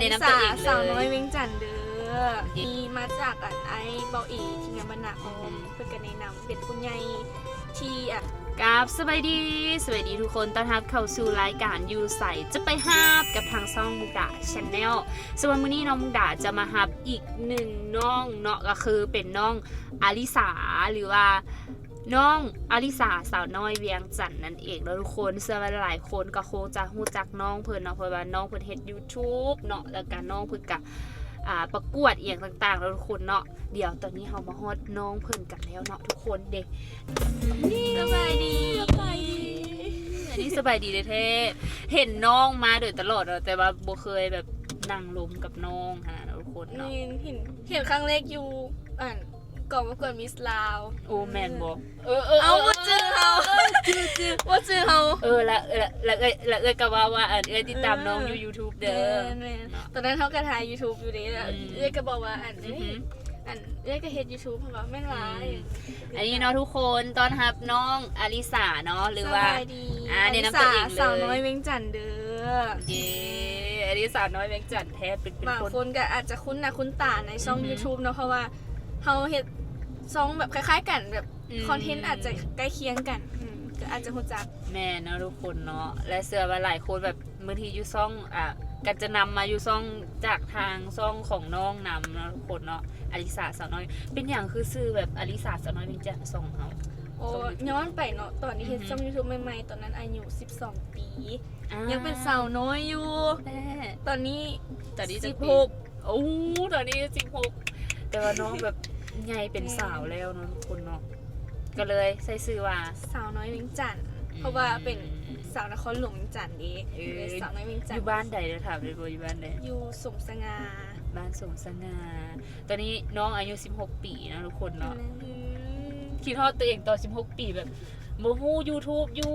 แนะนำตัวเองสาวน้อยเวงจันด์เด้อมีมาจากอันไอ้เบาอีทีงานบรรณาคมเพื่อนกันแนะนำเป็นผู้ใหญ่ที่อะกับสวัสดี สวัสดีทุกคนต้อนรับเข้าสู่รายการยูใสจะไปฮาบกับทางซ่องมุกดาชแนลส่วนวันนี้น้องมุกดาจะมาฮับอีกหนึ่งน้องเนาะก็คือเป็นน้องอาริสาหรือว่า น้องอาริสาสาวน้อยเวียงจันทน์นั่นเองแล้วทุกคนเชื่อว่าหลายคนก็คงจะรู้จักน้องเพิ่นเนาะเพราะว่าน้องเพิ่นเฮ็ด YouTube เนาะแล้วก็น้องเพิ่นก็อ่าประกวดเอียงต่างๆแล้วทุกคนเนาะเดี๋ยวตอนนี้เฮามาฮอดน้องเพิ่นกันแล้วเนาะทุกคนเด็กสบายดีสบายดีอันนี้สบายดีเลยเท่เห็นน้องมาโดยตลอดเนาะแต่ว่าโบเคยแบบนั่งลมกับน้องฮะทุกคนเนาะเห็นเห็นเห็นครั้งแรกอยู่อ่าน ก่อนประกวดมิสลาวโอ้แมนบอเออเออเอาว่าเจอเฮาว่าเจอเฮาเออละเออละละเอ้ยละเอ้ยก็ว่าว่าอันเอ้ยติดตามน้องอยู่ YouTube เด้อแม่นๆตอนนั้นเขาก็ถ่าย YouTube อยู่เด้แล้วอืมเอ้ยก็บอกว่าอันอือนี้หืออันเอ้ยก็เฮ็ด YouTube เพราะว่าแม่นหลายอันนี้เนาะทุกคนต้อนรับน้องอลิสาเนาะหรือว่าสบยดีอ่าแนะนำตัวเองเลยสาวน้อยเวียงจันทน์เด้อเย้อลิสาน้อยแบงค์จันทน์แท้เป็นเป็นบางคนคนก็อาจจะคุ้นหน้าคุ้นตาในช่องอือหือ YouTube เนาะเพราะว่า เฮาเฮ็ดช่องแบบคล้าย ๆ กันแบบอืม คอนเทนต์อาจจะใกล้เคียงกันอืมก็อาจจะรู้จัก แม่เนาะทุกคนเนาะและเสือว่าหลายคนแบบบางทีอยู่ซ่องอะกันจะนำมาอยู่ซ่องจากทางซ่องของน้องนำเนาะทุกคนเนาะอลิสาสาวน้อย เป็นอย่างคือซื้อแบบอลิสาสาวน้อยเป็นจะส่องเฮาโอ้ช่อง YouTube ย้อนไปเนาะตอนนี้เฮ็ดอือหือช่อง YouTube ใหม่ๆ ตอนนั้นอายุ 12 ปีอ่ายังเป็นสาวน้อยอยู่ แม่ตอนนี้ตอนนี้จะ16โอ้ตอนนี้สิบหกแต่ว่าน้องแบบ ใหญ่เป็นสาวแล้วเนาะทุกคนเนาะก็เลยใส่ซื้อว่า สาวน้อยเวียงจันทน์เพราะว่าเป็นสาวนครหลวงเวียงจันทน์เด้เออเลยสาวน้อยเวียงจัอนทยู่น์บ้านใดเดี๋ยวถามเลยบ่อยู่บ้านใดอยู่สมสง่าบ้านสงสง่าตอนนี้น้องอายุ 16 ปีนะทุกคนเนาะอืมคิดทอดตัวเองตอน16 ปีแบบ โมฮู้ YouTube อยู่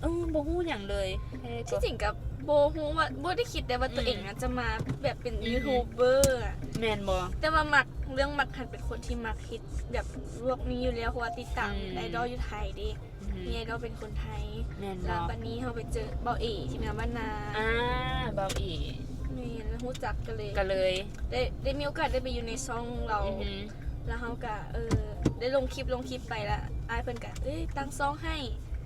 เออโมฮู้อย่างเลยแค่ก็ ที่จริงกับโบฮู้ว่าโบได้คิดได้ว่าตัวอืมเองอะจะมาแบบเป็นอือหือยูทูบเบอร์อะแมนบอแต่ว่ามักเรื่องมักหันเป็นคนที่มักคิดแบบพวกนี้อยู่แล้วเพราะว่าติดตามอืม ไอดอลอยู่ไทยดิมีไอดอลเป็นคนไทยแมนบแล้วอวันนี้เขาไปเจอเบาเอที่งานบ้านนาอ่าเบาอีเมนแล้วรู้จักกันเลยก็เลยได้ได้มีโอกาสได้ไปอยู่ในช่องเรา อือหือ แล้วเขาก็เออได้ลงคลิปลงคลิปไปละอายเพิ่นก็เอ้ยตั้งซองให้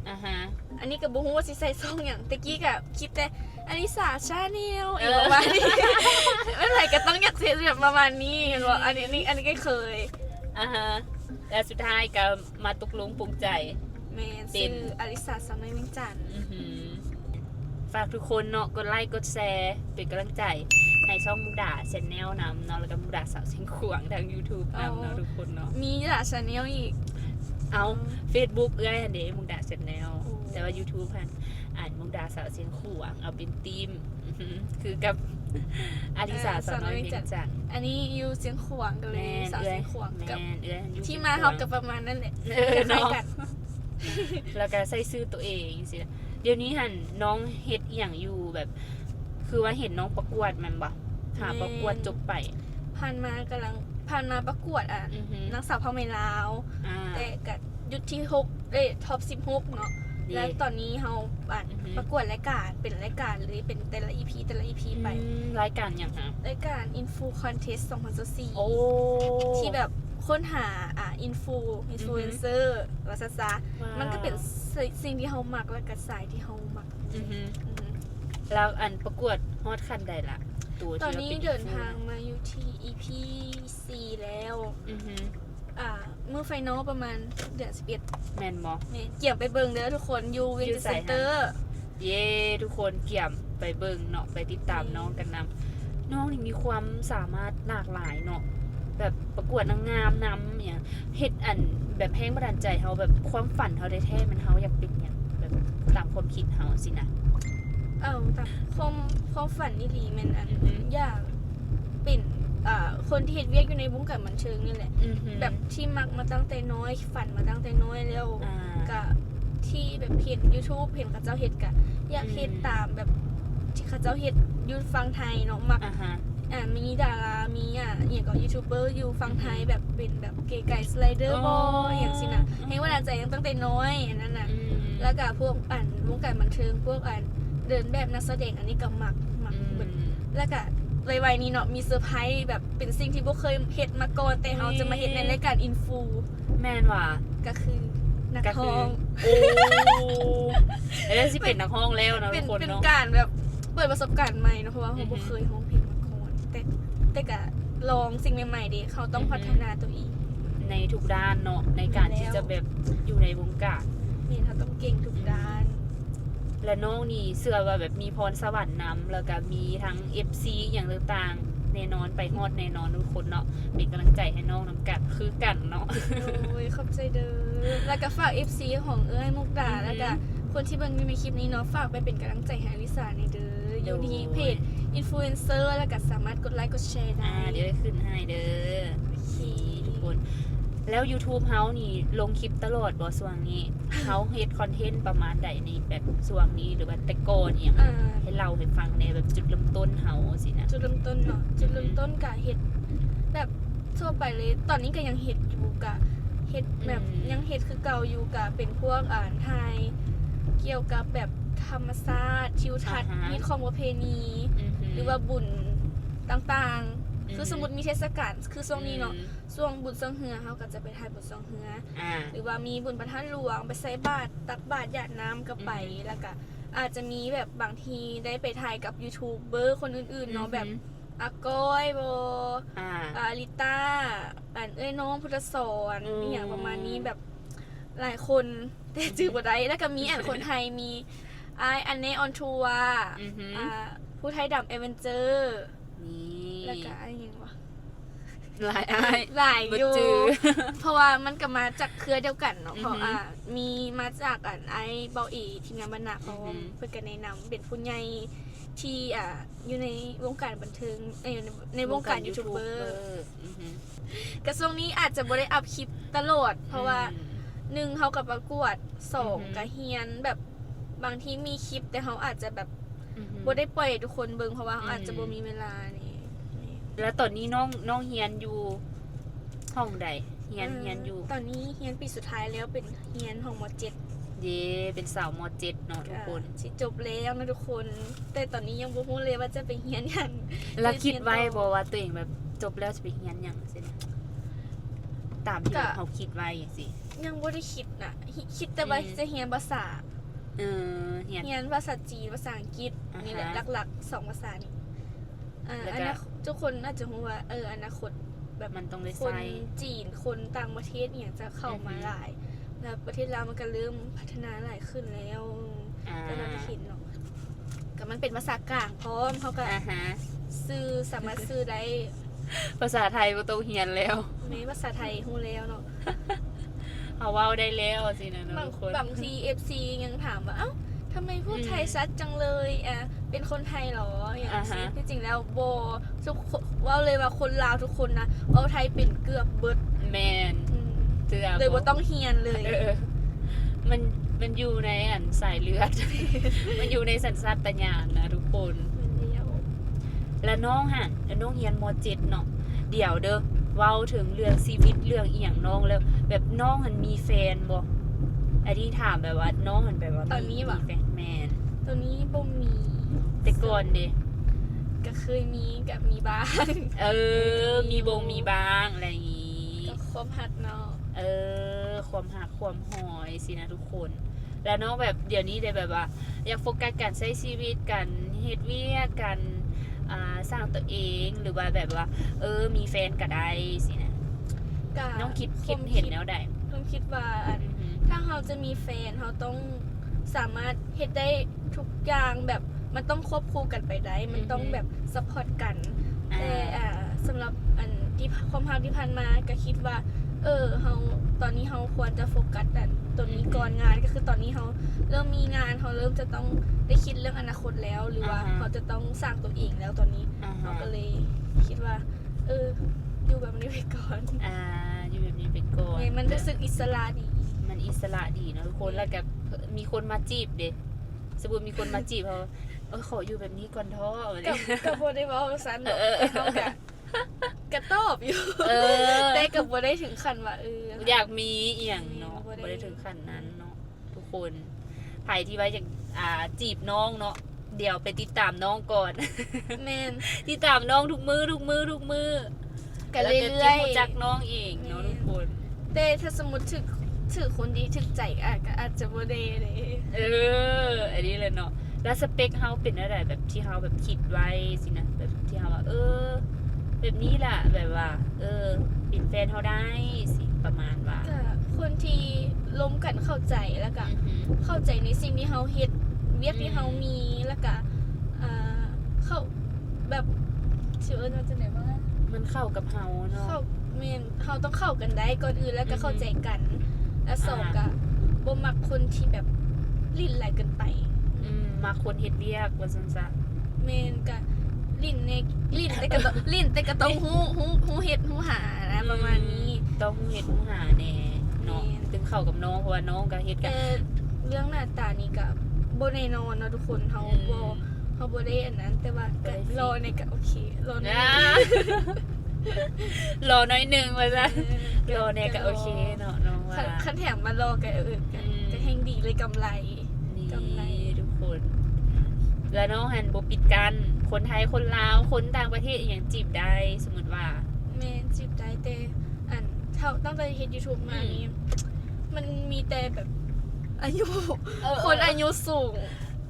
อ่าฮะ อันนี้กับบุ้งว่าสิใส่ซองอย่างตะกี้กับคลิปแต่อันนี้สาชาแนลเอเอองประมาณนี้ไม่ไรก็ต้องอยากเสียแบบประมาณนี้เห็นบอกอันนี้อันนี้อันนี้ก็เคยอ่าฮะแล้วสุดท้ายก็มาตกลงปรุงใจ แมนเป็ซื้อนอลิสาสาวน้อยเวียงจันทน์ อือหือฝากทุกคนเนาะกดไลค์กดแชร์เป็นกำลังใจ ให้ช่องมุกดาชแนลนำเนาะแล้วก็มุกดาสาวเสียงขวางทาง YouTube นำเนาะทุกคนเนาะมีหลายชาแนลอีก เอา Facebook เอ้ยอันเดมุกดาชแนลโอ้ แต่ว่า YouTube พันอ่านมุกดาสาวเสียงขวางเอาเป็นทีมอื้อหือคือกับอาริสาสาวน้อยเพียงจันทน์อันนี้อยู่เสียงขวางกันเลยแม่นสาวเอ้เสียยงขวางแม่กับนเอ้ยอยู่ที่มาเขากับประมาณนั้นแหละเออคล้ายเนาะ ๆกันแล้วก็ใส่ซื้อตัวเองสิเดี๋ยวนี้หันน้องเฮ็ดอหย่างอยู่แบบ คือว่าเห็นน้องประกวดมันบ่หาประกวดจบไป ผ่านมากำลังผ่านมาประกวดอะอือหือนักสาวพ่อไม่ลาวอ่าแต่กับยุดที่หกเอ้ยท็อปสิบหกเนาะดีแล้วตอนนี้เขาอ่านอือหือประกวดรายการเป็นรายการเลยเป็นแต่ละอีพีแต่ละอีพีไปอืมรายการอย่างฮะรายการอินฟูคอนเทส2024โอ้ที่แบบค้นหาอ่าอินฟูอินฟลูเอนเซอร์ว่าซะซะว้าวมันก็เป็นสิ่งที่เขามักและก็สายที่เขามักอือหืออือหือ แล้วอันประกวดฮอดคันใดล่ะตัวตอนที่นี้ว่ป็เดินทางมาอยู่ที่ EP 4แล้วอือหืออ่าเมื่อไฟนอลประมาณเดือน11แมนบอเนี่ยเกี่ยวไปเบิ่งเด้อทุกคนอยู่เวนอยู่เจไสเซ็นฮะเตอร์เย้ทุกคนเกี่ยมไปเบิ่งเนาะไปติดตามน้องกันนำน้องนี่มีความสามารถหลากหลายเนาะแบบประกวดนางงามนำเนี่ยเฮ็ดอันแบบแห้งบันดาลใจเฮาแบบความฝันเฮาได้แท้มันเฮาอยากเป็นหยังแบบตามความคิดเฮาสินะ เอ้าแต่ความความฝันนี่ดีแมันอันอือหืออยากเป็นอ่าคนที่เฮ็ดเวียกอยู่ในวงการบันเทิงนี่แหละ อือหือแบบที่มักมาตั้งแต่น้อย ฝันมาตั้งแต่น้อยแล้วอ่า ก็ที่แบบเห็น YouTube เห็นเขาเจ้าเฮ็ดกะอยากเฮ็ดอืม ตามแบบที่เขาเจ้าเฮ็ดอยู่ฟังไทยเนาะมัก อ่าฮะ อ่ามีดารามีอะอย่างก็ยูทูบเบอร์อยู่ฟังไทยแบบเป็นแบบเก๋ไก่สไลเดอร์อ๋บออยอย่างสินะให้ว่าดาใจตั้งแต่น้อยอันนั้นน่ะ อืมแล้วก็พวกอ่านวงการบันเทิงพวกอ่าน เดินแบบนักแสดงอันนี้ก็มักมักอืมเบิดแล้วก็ไวๆนี้เนาะมีเซอร์ไพรส์แบบเป็นสิ่งที่บ่เคยเฮ็ดมาก่อนแต่เราจะมาเฮ็ดในรายการอินฟูแม่นว่ะก็คือนักก็ท้คือองโอ้แล้วสิเป็นนักห้องแล้วนะเป็ทุนกคนเป็นเนาะการแบบเปิดประสบการณ์ใหม่เนอะเพราะว่าอืเราอฮึบ่เคยร้องเพลงมาก่อนแต่แต่ก็ลองสิ่งใหม่ๆดิเขาต้องอือฮึพัฒนาตัวเองในทุกด้านเนาะในการแล้วที่จะแบบอยู่ในวงการนี่เขาต้องเก่งทุกด้าน และน้องนี่เชื่อว่าแบบมีพรสวรรค์นำแล้วก็มีทั้ง FC อย่างต่างๆแน่นอนไปฮอดแน่นอนทุกคนเนาะเป็นกำลังใจให้น้องน้ำกัดคือกันเนาะ โอ้ยขอบใจเด้อแล้วก็ฝาก FC ของเอ้ยมุกดาอือฮึแล้วก็คนที่เบิ่งในคลิปนี้เนาะฝากไปเป็นกำลังใจให้อลิสาในเด้ออยู่ที่เพจอินฟลูเอนเซอร์แล้วก็สามารถกดไลค์กดแชร์ได้ อ่าเดี๋ยวได้ขึ้นให้เด้อโอเคทุกคน แล้ว YouTube เฮานี่ลงคลิปตลอดบ่ส่วงนี้ เฮาเฮ็ดคอนเทนต์ประมาณใดในแบบส่วงนี้หรือว่าแต่ก่อนเนี่ยอ่า ให้เราให้ฟังในแบบจุดเริ่มต้นเฮาสินะ จุดเริ่มต้นเนาะจุดเริ่มต้นกะเฮ็ดแบบทั่วไปเลย ตอนนี้ก็ยังเฮ็ดอยู่กะเฮ็ดแบบยังเฮ็ดคือเก่าอยู่กะเป็นพวกอ่านไทย เกี่ยวกับแบบธรรมศาสตร์ทิวทัศน์มีของประเพณีอืฮึหรือว่าบุญต่างอืมๆคือสมมติมีเทศกาลคือช่วงนี้เนาะ ช่วงบุญซองเฮือเขาก็จะไปถ่ายบุญซองเฮืออ่า หรือว่ามีบุญประทานหลวงไปใส่บาตรตักบาตรหยาดน้ำก็ไปอืม แล้วก็อาจจะมีแบบบางทีได้ไปถ่ายกับยูทูบเบอร์คนอื่นๆเนาะแบบอาก้อยโบอ่า อาลิต้าอันเอ้ยน้องพุทธสอนอืมอหย่างประมาณนี้แบบหลายคนแต่จือบ่ได้แล้วก็มีอันคนไทยมีไออันเนออนทัวร์อือฮึอ่าผู้ไทยดำเอเวนเจอร์ นี่แล้วก็อะไรอย่างวะ หลายอ้ายหลายบ่อยู่จือเพราะว่ามันก็มาจากเครือเดียวกันเนาะอือฮึเพราะอ่ามีมาจากอันไอเบาอีทีมงานบรรณาพร้ออือมฮึเพื่อกันแนะนำเป็นผู้ใหญ่ที่อ่าอยู่ในวงการบันเทิงเอ้ยในในวงการยูทูบเบอร์อือฮึกระทรวงนี้อาจจะบ่ได้อัพคลิปตลอดเพราะว่าหนึ่งเขากับประกวดสองอือฮึกะเฮียนแบบบางทีมีคลิปแต่เขาอาจจะแบบอือฮึบ่ได้ปล่อยให้ทุกคนเบิ่งเพราะว่าเขาอืมอาจจะบ่มีเวลานี่นี่ แล้วตอนนี้น้องน้องเฮียนอยู่ห้องใดเฮียนมเฮียนอยู่ ตอนนี้เฮียนปีสุดท้ายแล้วเป็นเฮียนของมเจ็ดเย่เป็นสาวมเจ็ดเนาะทุกคนสิจบแล้วนะทุกคน แต่ตอนนี้ยังบ่ฮู้เลยว่าจะไปเฮียนหยังแล้วคิดไว้เรียนต่บออกว่าตัวเองแบบจบแล้วจะไปเฮียนหยังสินะตามที่ก็เขาคิดไว้สิยังบ่ได้คิดน่ะฮิคิดแต่ว่าอืมจะเฮียนภาษาเออเฮียนเฮียนภาษาจีนภาษาอังกฤษอ่าฮะนี่แหละหลักๆสองภาษานี้ อ่าแล้วก็อนาคตทุกคนน่าจะรู้ว่าเอออนาคตแบบมันต้องได้คนใช้จีนคนต่างประเทศเนี่ยจะเข้ามาอือฮึ หลาย แล้วประเทศลาวมันก็เริ่มพัฒนาหลายขึ้นแล้วอ่าแต่เราจะเห็นเนาะก็มันเป็นภาษากลางพร้อมเขาก็อ่าฮะซื้อสามารถซื้อได้ภาษาไทยบ่ต้องเฮียนแล้วในภาษาไทยฮู้แล้วเนาะ เอาเว้าได้แล้วสินะบางทุกคน บางที FC ยังถามว่า เอ้าทำไมพูดอืมไทยชัดจังเลยอะ เป็นคนไทยเหรออย่างอ่านี้ฮะ ที่จริงแล้วโบทุกคนว่าเลยว่าคนลาวทุกคนนะเว่าไทยเป็นเกือบเบิดแมนอืมเตือเลยว่าต้องเฮียนเลย เออมันมันอยู่ในอันสายเลือด มันอยู่ในสัญชาตญาณนะทุกคนมันเดียวแล้วน้องห่ะแล้วน้องเฮียนมเจ็ดเนาะเดี๋ยวเด้อเว้าถึงเรื่องชีวิตเรื่องอีหยังน้องแล้ว แบบน้องหันมีแฟนบ่อันนี้ถามแบบว่าน้องหันแบบว่าตอนนี้มีวะแฟนแมน ตัวนี้บ่มีแต่ก่อนเด้ก็เคยมีกับมีบ้าง เออ มีบงมีบางอะไรอย่างงี้ก็ความหัดเนาะเออ ความหักความหอยสินะทุกคน แล้วน้องแบบเดี๋ยวนี้ได้แบบว่า อยากโฟกัสการใช้ชีวิตกันเฮ็ดเวียกกันอ่าสร้างตัวเองหรือว่าแบบว่า เออ มีแฟนก็ได้สินะก็น้องคิดคิดวามเห็นแนวใดต้องคิดว่าอันอือหือถ้าเราจะมีแฟนเราต้องสามารถเฮ็ดได้ ทุกอย่างแบบมันต้องควบคู่กันไปได้ มันต้องแบบซัพพอร์ตกันอ่าแต่อ่าสำหรับอันที่ความรักที่ผ่านมาก็คิดว่า เออเฮาตอนนี้เฮาควรจะโฟกัสแต่ตัวนี้ก่อนงานก็คือตอนนี้เฮาเริ่มมีงานเฮาเริ่มจะต้องได้คิดเรื่องอนาคตแล้ว หรือว่าเขาจะต้องสร้างตัวเองแล้วตอนนี้อ่าเฮาฮะก็เลยคิดว่า เอออยู่แบบนี้ไปก่อนอ่าอยู่แบบนี้เป็นก่อนไงมันรู้สึกอิสระดี มันอิสระดีเนอะทุกคนแล้วก็มีคนมาจีบเด็ สมมติมีคนมาจีบเขาเออขออยู่แบบนี้ก่อนท้ออะไรกับกับบ่ได้เว้าซั่นหรอกเออแต่เฮาก็ก็ตอบอยู่เออแต่ก็บ่ได้ถึงขั้นว่าเอออยากมีเอียงเนาะบ่ได้บ่ได้ถึงขั้นนั้นเนาะทุกคนไผที่ไว้อย่างอ่าจีบน้องเนาะเดี๋ยวไปติดตามน้องก่อนแมนติดตามน้องทุกมือทุกมือทุกมือกันแล้วเรื่ก็อจะยรู้จักน้องเองเนาะทุกคนๆแต่ถ้าสมมติถึก ถือคนดีถึกใจอาจก็อาจจะบ่ได้เลยเออ อันนี้เลยเนาะ แล้วสเปคเฮาเป็นอะไรแบบที่เฮาแบบคิดไว้สินะ แบบที่เฮาว่าเออ แบบนี้ล่ะแบบว่า เออเป็นแฟนเฮาได้สิประมาณว่าก็คนที่ล้มกันเข้าใจแล้วก็ อือหือ เข้าใจในสิ่งที่เฮาเฮ็ดเวียกที่อืมเฮามีแล้วก็อ่าเข้าแบบชื่อเอิ้นว่าจังได๋ว่ามันเข้ากับเฮาเนาะ เข้าแม่นเฮาต้องเข้ากันได้ก่อนอื่นแล้วก็อือฮึเข้าใจกัน และสองอ่าก็บ่มักคนที่แบบลิ้นไหลเกินไปอืมมาคนเฮ็ดเวียกว่าซั่นซะแม่นก็ลิ้นในลิ้นแต่ก็ต้องลิ้นแต่ก็ต้องฮู้ฮู้ฮู้เฮ็ดฮู้หานะประมาณนี้ต้องเฮ็ดผู้หาแน่เนาะแม่นถึงเข้ากับน้องเพราะว่าน้องก็เฮ็ดกัแต่นเรื่องหน้าตานี่ก็บ่แน่นอนเนาะทุกคนเฮาบ่เฮาบ่ได้อันนั้น แต่ว่าก็รอในก็โอเครอในอ่ารอหน้อยหนึงว่าซะรอเนี่ยก็โอเคเนาะน้อง ว่าคันคันแถมมารอก็เออก็อืมก็แห่งดีเลยกำไรนี่กำไรทุกคนแล้วน้องหันบปิดกัน คนไทยคนลาวคนต่างประเทศอหย่างจีบได้สมมติว่าแม่นจีบได้แต่อันเท่าตั้งแต่เฮ็ด YouTube มานี่มันมีแต่แบบอายุ คนอายุสูง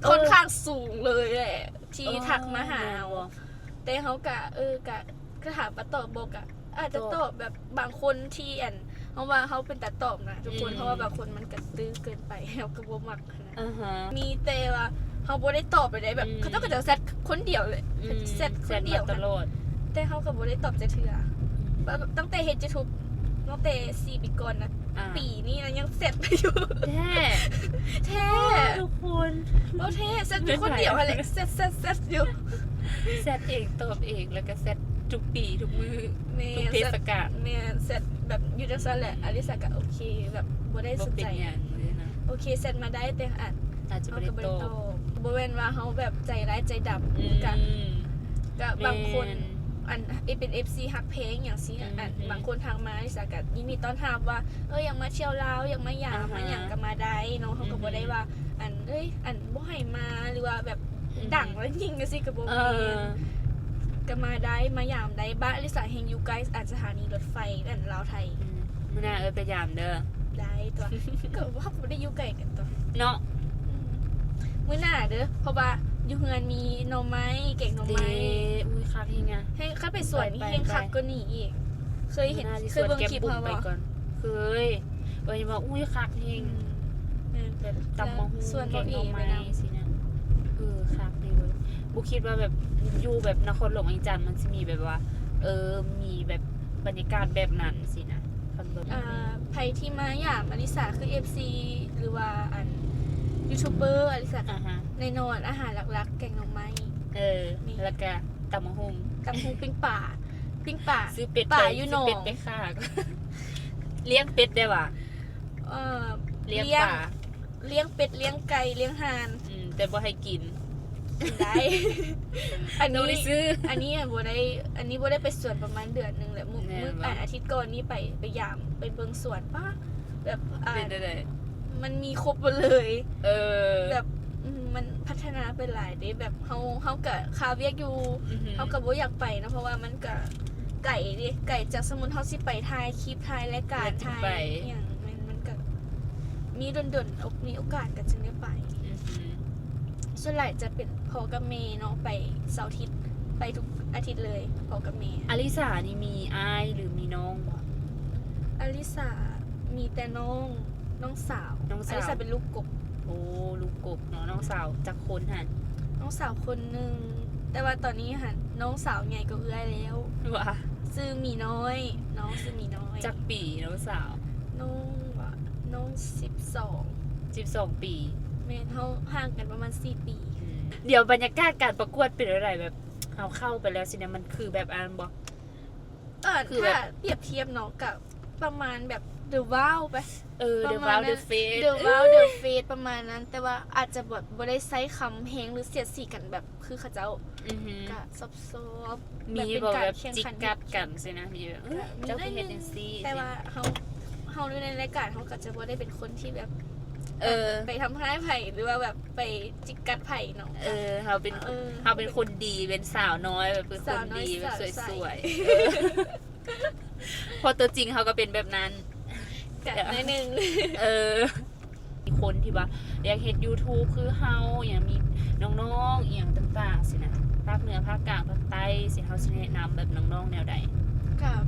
ค่อนข้างสูงเลยแหละที่ทักมาหาเอาแต่เขากะเออกะก็ถามมาตอบบอกอะอาจจะตอบแบบบางคนที่อัน เพราะว่าเขาเป็นตัดตอบนะทุกคนเพราะว่าบางคนมันกระตื้อเกินไปเขาก็บ่มักนะอ่าฮะ มีแต่ว่าเขาบ่ได้ตอบไปได้แบบอืม เขาต้องก็จะเซตคนเดียวเลยอืมเซตคเสร็นจเดียวมาตนะลอดแต่เขาก็บ่ได้ตอบจะเถื่อแบบตั้งแต่เฮ็ด YouTube ตั้งแต่4ปีก่อนนะอ่าปีนี้นะยังเสร็จไม่อยู่ แท้แท้ทุกคนโอเท่เซตอยู่คนเดียวอะไรเซตเซตเซตอยู่เซตเองตอบเองแล้วก็เซต ทุกปีทุกมือแมทุกนเทศกาลแมนเซตแบบอยู่จังซั่นแหละอลิสาก็โอเคแบบบ่ได้บ่สนเป็ใจนอย่างเลยนะโอเคเซตมาได้แต่อะอาจจะเขาไม่ได้ก็บ่โตได้ตอบบ่แม่นว่าเขาแบบใจร้ายใจดำอืมกับกับบางคนแม่นอันเป็น FC ฮักเพลงอย่างซี่อืมอันอืมบางคนทางมาอลิสาก็ยินดีต้อนรับว่าเอออยากมาเที่ยวลาวอยากมาหยามอ่าฮะมาหยังก็มาได้เนาะเขาก็อืมบ่ได้ว่า อันเอ้ยอันบ่ให้มาหรือว่าแบบดังแล้วยิงจังซี่ก็บ่เอแม่อน ก็มาได้มายามได้บ้านอลิสาเฮงอยู่ใกล้อาสถานีรถไฟนั่นลาวไทยอืมมื้อหน้าเอ้ยไปยามเด้อได้ตัวก็ว่าบ่ได้อยู่ไกลกันตัวเนาะอืมมื้อหน้าเด้อเพราะว่าอยู่เฮือนมีหน่อไม้เก่งหน่อเดไม้อุ้ยคักเฮงอะให้เข้าไปสวนนี่ไปไปเฮงคักก็นี่อีก เคยเห็นมื้อหาสิเคยเบิ่งชวนคลิปแก้มบุ๋เขามไปบ่ก่อนเคยเอ้ยบอกอุ้ยคักเฮอืงมแม่นแบบตำมะฮูส่วนแกงหน่อบ่อีไม้ไปนำสินะเออคักดีเว้ย บุคิดว่าแบบอยู่แบบนครหลวงอีจันทน์มันจะมีแบบว่า เออมีแบบบรรยากาศแบบนั้นสินะคันเบิ่งอ่าไผที่มาหยามอลิสาคือ FC หรือว่าอันยูทูบเบอร์อลิสาอ่าฮะในนอนอาหารหลักๆ แกงหน่อไม้เออมีแล้วก็ตำมะฮุงตำหูปิ้งป่า ปิ้งป่าซื้อเป็ดป่าไปอยู่ซื้อเป็ดหนองไปฆ่าก็เลี้ยงเป็ดได้ว่ะเอ่อเลี้ยงเลี้ยงป่าเลี้ยงเป็ดเลี้ยงไก่เลี้ยงห่านอืมแต่บ่ให้กิน ได้ อันโนนี้ได้ซื้อ อันนี้อะบัได้อันนี้บัได้ไปสวนประมาณเดือนหนึ่งแหละมึแน่มึวะอ่านอาทิตย์ก่อนนี้ไปไปยามไปเบิงสวนป้าแบบอ่าเป็นได้มันมีครบหมดเลย เออแบบอืมมันพัฒนาไปหลายเด้แบบเฮาเฮากะคาเวียกอยู่ อือหือเฮากับบ่อยากไปนะเพราะว่ามันกะไก่ดิไก่จากสมุนเฮาสิไปถ่ายคลิปถ่ายรายการถ่ายอหย่างมันมันก็มีดนๆอกมีโอกาสก็จึงได้ไปอือหือ ส่วนใหญ่จะเป็นพอกับเมย์เนาะไปเสาร์อาทิตย์ไปทุกอาทิตย์เลยพอกับเมย์อลิสานี่มีอ้ายหรือมีน้องวะอลิสามีแต่น้องน้องสาวน้องสาว ลิสาเป็นลูกกบโอ้ลูกกบเนาะน้องสาวจากคนหันน้องสาวคนหนึ่งแต่ว่าตอนนี้ค่ะน้องสาวใหญ่ก็เอื้อยแล้วว่าซื้อหมีน้อย น้องซื้อหมีน้อยจากปีน้องสาวน้องว่าน้องสิบสอง 12 ปี เมนเขาห่างกันประมาณสี่ปีอืมเดี๋ยวบรรยากาศการประกวดเป็นอะไรแบบเอาเข้าไปแล้วสินะมันคือแบบอันบอกเออคือแบบถ้าเปรียบเทียบเนาะกับประมาณแบบ The Wow ไปเออปเดระอะมาณวาวนั้เดนอะเฟส The Wow The Face ประมาณนั้น แต่ว่าอาจจะแบบบ่ได้ใช้คำเพลงหรือเสียดสีกันแบบคือเขาเจ้าอือหือกะซอบซอบมีบอกแบบจิกกัดกันสินะมีแบบเอ้ยมีเจ้าได้คือเฮหดนึ่เนงซี่แต่ว่าเขาเขาดูในรายการเขาก็จะบ่ได้เป็นคนที่แบบ เออ ไปทำร้ายไผ่หรือว่าแบบไปจิกกัดไผ่เนาะเออเราเป็นเออ เราเป็นคนดีเป็นสาวน้อยแบบเป็นคสาวนน้อยดีแบบสาวใส สวยๆเออพอตัวจริงเขาก็เป็นแบบนั้น กัดนิดนึง เออ มีคนที่ว่าอยากเห็น YouTube คือเฮาอย่างมีน้องๆอหย่างต่างๆ สินะภาคเหนือภาคกลางภาคใต้สิเฮาสิแนะนำแบบน้องๆ แนวใด กับ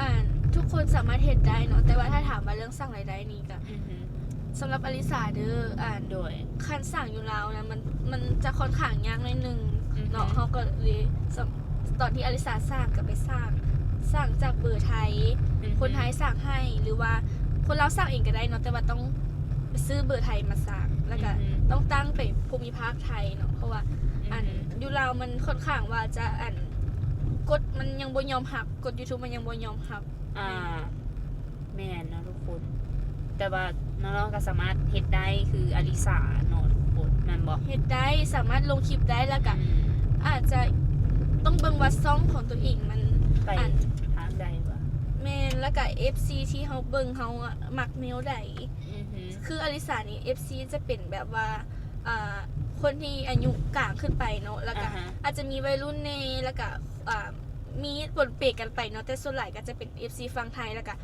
อ่านทุกคนสามารถเห็นได้เนาะแต่ว่าถ้าถามมาเรื่องสร้างรายได้นี่กับอือหือ สำหรับอลิสาเด้ออ่านโดยคันสั่งอยู่แล้วนะมันมันจะค่อนข้างยากหนิดนึงอือฮึเนาะเขาก็เลยสำตอนที่อลิสาสร้างก็ไปสร้างสร้างจากเบอร์ไทยอือหือคนไทยสั่งให้หรือว่าคนเราสั่งเองก็ได้เนาะแต่ว่าต้องไปซื้อเบอร์ไทยมาสั่งแล้วก็อือฮึ ต้องตั้งไปภูมิภาคไทยเนาะเพราะว่า อันอือหือยูราวมันค่อนข้างว่าจะอันกดมันยังบ่ยอมหับกด YouTube มันยังบ่ยอมหับอ่าแม่นเนาะทุกคน แต่ว่า น้องๆก็สามารถเฮ็ดได้คืออลิสาเนาะทุกคนแมันบอกเฮ็ดได้สามารถลงคลิปได้แล้วก็อาจจะต้องเบิ่งว่าซ่องของตัวเองมันไปอันทางใดวะแม่นแล้วก็ FC ที่เฮาเบิ่งเฮาอะมักแนวใดอือหือคืออลิสานี่ FC จะเป็นแบบว่าอ่าคนที่อายุกลางขึ้นไปเนาะแล้วก็ อ่าฮะ อาจจะมีวัยรุ่นในแล้วก็อ่ามีปนเปรกกันไปเนาะแต่ส่วนใหญ่ก็จะเป็น FC ฝั่งไทยแล้วก็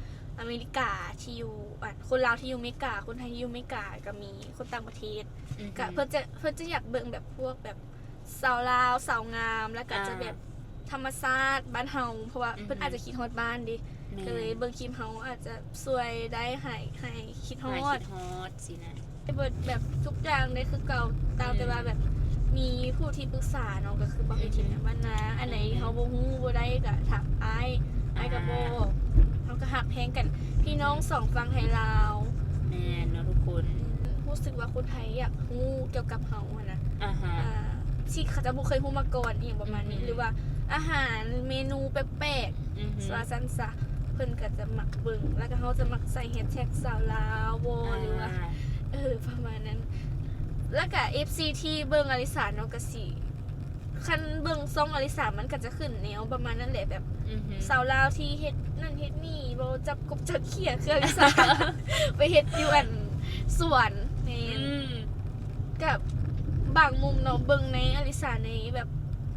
อเมริกาที่อยู่อะคนลาวที่อยู่อเมริกา คนไทยที่อยู่อเมริกาก็มีคนต่างประเทศอือหือก็เพื่อจะเพื่อจะอยากเบิ่งแบบพวกแบบสาวลาวสาวงาม แล้วก็อ่าจะแบบธรรมชาติบ้านเฮาเพราะว่าอือฮึเพิ่นอาจจะคิดฮอดบ้านดิแม่ก็เลยเบิ่งคลิปเฮาอาจจะสวยได้ให้ให้คิดฮหาอดคิดฮอดสินะเบิดแบบทุกอย่างเลยคือเก่าตามแต่ว่าแบบมีผู้ที่ปรึกษาเนาะก็คือบอกให้ทีมงานบ้านนาอันไหนเฮาบ่ฮู้บ่ได้ก็ถามอ้ายอ้ายก็บอกเฮา ก็ฮักแพงกัน พี่น้องสองฝั่งไทยลาวแม่นเนาะทุกคนรู้สึกว่าคนไทยอยากฮู้เกี่ยวกับเฮาอะนะอ่าฮะ อ่าที่เขาจะบุเคยพูดมาก่อนอหย่างประมาณนี้ อือฮึหรือว่าอาหารเมนูแปลกอือหืๆอสวาซันซะเพิ่นก็จะมักเบิ่งแล้วก็เขาจะมักใส่แฮชแท็กสาวลาวโวหรือว่า เออประมาณนั้น แล้วก็ FC ที่เบิ่งอลิสาเนาะก็สิ คันเบิ่งซ่องอลิสามันก็จะขึ้นแนวประมาณนั้นแหละแบบอือหือ สาวลาวที่เฮ็ดนั่นเฮ็ดนี่บ่จับกบจับเขียคืออลิสา ไปเฮ็ดอยู่อันสวนนี่อืมกับบางมุมเนาะเบิ่งในอลิสาในแบบ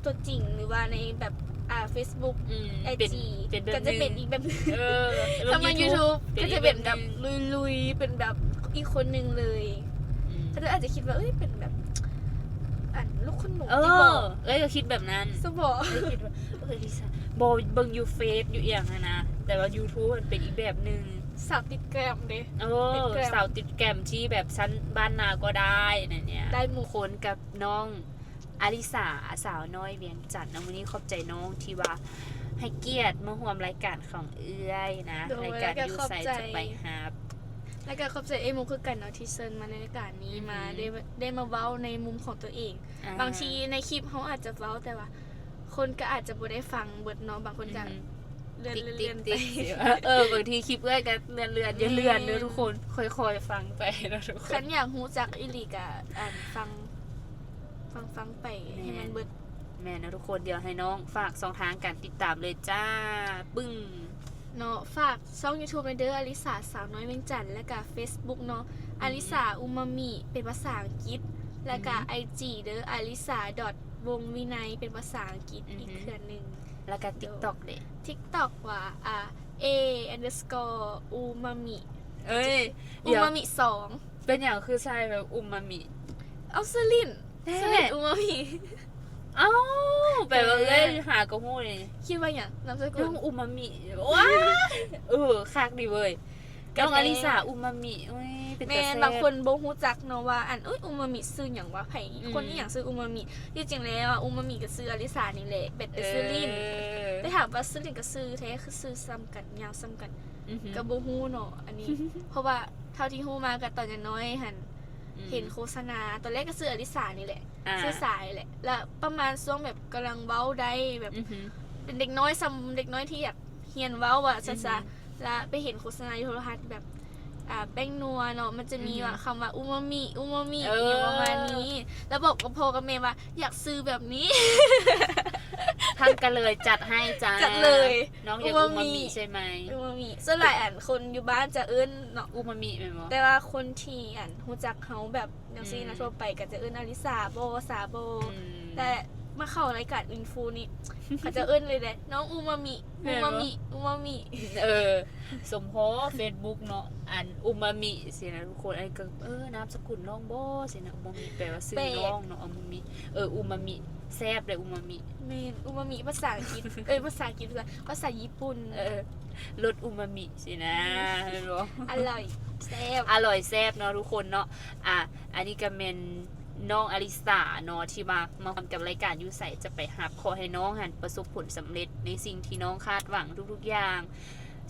ตัวจริงหรือว่าในแบบอ่า Facebook อืมไอเป็น จีเป็นแบบก็จะเป็นหนึ่ง อีกแบบเออถ้ามา YouTube เป็นก็อีกจะเป็นแบบแบบหนึ่งลุยๆ เป็นแบบอีกคนหนึ่งเลยอืมก็จะอาจจะคิดว่าเอ้ยเป็นแบบ อ่านลูกคนหนูเอที่บออกเอ้ยก็คิดแบบนั้นสบอกเอ้ยคิดว่าเออลิซ่าบอเบิ่งยูเฟซอยู่อย่างนะนะ แต่ว่า YouTube มันเป็นอีกแบบหนึ่ง สาวติดแกรมเด้เอติดอแกรมสาวติดแกรมที่แบบชั้นบ้านนาก็ได้นะเนี่ยได้หมู่คนกับน้องอลิสาสาวน้อยเวียงจันทน์นะวันนี้ขอบใจน้องที่ว่าให้เกียรติมาร่วมรายการของเอื้อยนะโดยรายการแล้วก็ยูขอบไซใจ จะไปหา แล้วก็ขอบใจเอมุกคือกันเนาะที่เชิญมาในรายการนี้อือหือมาได้ได้มาเว้าในมุมของตัวเองอ่บางทีในคลิปเขาอาจจะเว้าแต่ว่า คนก็อาจจะบ่ได้ฟังเบิดเนาะบางคนจะอืมเลื่อนติ๊กเลื่อนติ๊กไปติ๊กเออบางทีคลิปเอ้อยก็เลื่อนเลื่อนอย่าเลื่อนเด้อทุกคนค่อยๆฟังไปนะทุกคคันนอยากฮู้จักอีหลีกะอ่านฟัง ฟังฟังไปให้มันเบิดแม่นะทุกคนเดี๋ยวให้น้องฝากสองทางการติดตามเลยจ้า ปึ้ง เนาะฝากช่อง YouTube ในเด้ออลิสาสาวน้อยเวียงจันทร์และก็ Facebook เนาะอลิสาอุมามิเป็นภาษาอังกฤษ และก็อือฮึ IG เด้ออลิสาวงวินัยเป็นภาษาอังกฤษอือฮึอีกเครื่องหนึ่ง แล้วก็ TikTok เด้ TikTok ว่าอ่า A underscore อูมามิเอ้ยอูเดี๋ยวมามิสองเป็นอย่างคือใช่แบบอุมามิ เอาสลินแน่สลินอูมามิเอ้าแปลว่าแน่เอ้ยหากระหู้เลยคิดว่าอย่างนามสกุน้ลองอุมามิว้ายเออคักดีเว้ยก็น้องแน่อลิสาอุมามิเอ้ยเป็นแม่ตาแซ่บางคนบ่ฮู้จักเนาะว่าอันเอ้ยอูมามิซื้อหยังวะไผอืมคนที่หยังซื้ออูมามิที่จริงแล้วอะอูมามิก็ซื้ออลิสานี่แหละเป็ดแต่ซื้อลินเออได้ถามว่าซื้อลินกับซื้อแท้คือซื้อซ้ำกันยาวซ้ำกันอือหือก็บ่ฮู้เนาะอันนี้ เพราะว่าเท่าที่ฮู้มาก็ตอนยังน้อยหันอืมเห็นโฆษณาตอนแรกก็ซื้ออลิสานี่แหละ อ่าซื้อสายแหละ แล้วประมาณช่วงแบบกำลังเว้าได้แบบ อือหือ เป็นเด็กน้อยซ้ำเด็กน้อยที่อยากเฮียนเว้าอะอือฮึซะๆแล้วไปเห็นโฆษณาในโทรทัศน์แบบอ่าแป้งนัวเนาะมันจะมีอือฮึว่าคำว่าอูมามิอูมามิเอออย่างประมาณนี้ แล้วบอกกับพ่อกับแม่ว่า อยากซื้อแบบนี้ ท่านก็เลยจัดให้จ้าจัดเลย น้องอยากอูอูมามิมามิใช่ไหมอูมามิส่วนหลายอันคนอยู่บ้านจะเอิ้นเนาะอูมามิไหมหมอแต่ว่าคนที่อันรู้จักเขาแบบจังซี่อืนะมทั่วไปก็จะเอิ้นอลิสาโบสาโบอืมแต่ มาเข้ารายการอินฟูนี่เขาจะเอิ้นเลยแหละน้องอูมามิเห็อูนปะมามิอูมามิเออ สมพอเฟซบุ๊กเนาะอันอูมามิสินะทุกคนไอ้ก็เออนามสกุลน้องโบสินะอูมามิแปลว่าซื้อน้องเนาะอูมามิเอออูมามิแซ่บเลยอูมามิเมนอูมามิภาษาอังกฤษเอ้ยภาษาอังกฤษภาษาภาษาญี่ปุ่นเออรสอูมามิสินะเห็นบ่อร่อยแซ่บอร่อยแซ่บเนาะทุกคนเนาะอะอันนี้ก็เป็น น้องอลิสาเนาะที่มามาทำกับรายการยูใส่จะไปหับขอให้น้องหันประสบผลสำเร็จในสิ่งที่น้องคาดหวังทุกๆอย่าง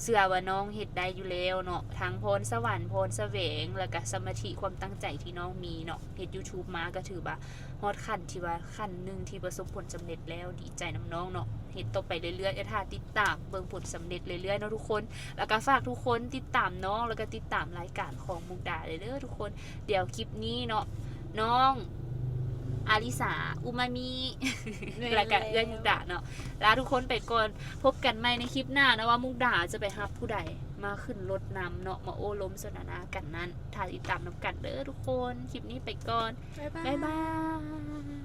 เชื่อว่าน้องเฮ็ดได้อยู่แล้วเนาะทั้งพรสวรรค์พรแสวง แล้วก็สมาธิความตั้งใจที่น้องมีเนาะเฮ็ด YouTube มาก็ถือว่าฮอดขั้นที่ว่าขั้นหนึ่งที่ประสบผลสำเร็จแล้วดีใจน้ำน้องเนาะเฮ็ดต่อไปเรื่อยๆอย่าท่าติดตามเบิ่งผลสำเร็จเรื่อยๆเนาะทุกคน แล้วก็ฝากทุกคนติดตามน้องแล้วก็ติดตามรายการของมุกดาเลยเด้อทุกคน เดี๋ยวคลิปนี้เนาะ น้องอาริสาอุมามิแล้วก็เอื้อนมุกดาเนาะลาทุกคนไปก่อนพบกันใหม่ในคลิปหน้านะว่ามุกดาจะไปรับผู้ใดมาขึ้นรถนำเนาะมาโอ้ล้มสนทนากันนั้นถ่ายติดตามน้ำกันเด้อทุกคน คลิปนี้ไปก่อน บ๊ายบายบ๊ายบาย